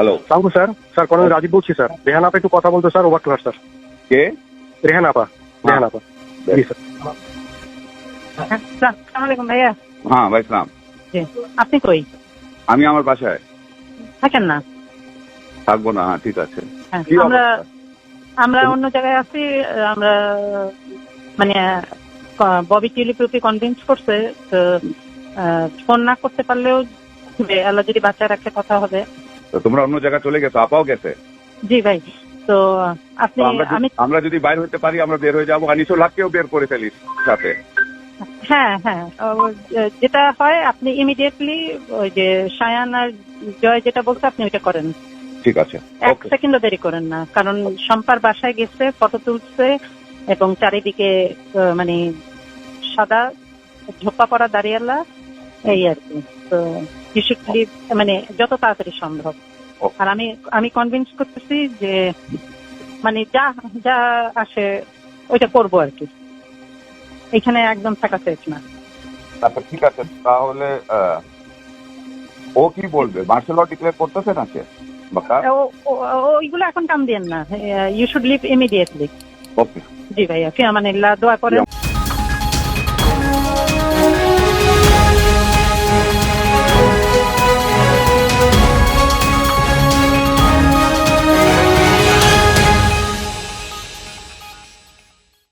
Hello সালাম sir sir কোন রাজীব বলছি স্যার রেহান আপা একটু কথা বলতে স্যার ওভার টু স্যার কে? রেহান আপা রেহান আপা. জি স্যার আলাইকুম ভাইয়া। হ্যাঁ ভাই সালাম। আপনি কই? আমি আমার বাসায়। থাকেন না? থাকব না হ্যাঁ ঠিক আছে। হ্যাঁ, আমরা আমরা অন্য জায়গায় আছি আমরা মানে ববি টিলিপিউকে কনভিন্স করছে তো ফোন না করতে পারলেও আল্লাহ যদি বাচ্চা রাখে কথা হবে। তো তোমরা অন্য জায়গায় চলে গেছো আপাও গেছে? জি ভাই তো আপনি আমরা যদি- আমি আমরা যদি বাইর হতে পারি আমরা বের হয়ে যাব। আনিসো লাখকেও বের করে ফেলিস সাথে। হ্যাঁ হ্যাঁ যেটা হয় আপনি ইমিডিয়েটলি ওই যে সায়ান আর জয় যেটা বলছে আপনি ওইটা করেন। ঠিক আছে এক সেকেন্ডও দেরি করেন না কারণ শম্পার বাসায় গেছে ফটো তুলছে এবং চারিদিকে মানে সাদা ঝোপা পড়া দাঁড়িয়ালা এই আর কি। তো মানে যত তাড়াতাড়ি সম্ভব। আর আমি আমি কনভিন্স করতেছি যে মানে যা যা আসে ওইটা করব আর কি। এখানে একদম থাকা সেফ না। আচ্ছা ঠিক আছে তাহলে ও কি বলবে? মার্শাল ল ডিক্লেয়ার করতেছে না সে ও- ও- ও- ওইগুলো এখন কাম দিয়েন না। You should leave immediately okay জি ভাইয়া ফিয়ামানিল্লাহ দোয়া করেন।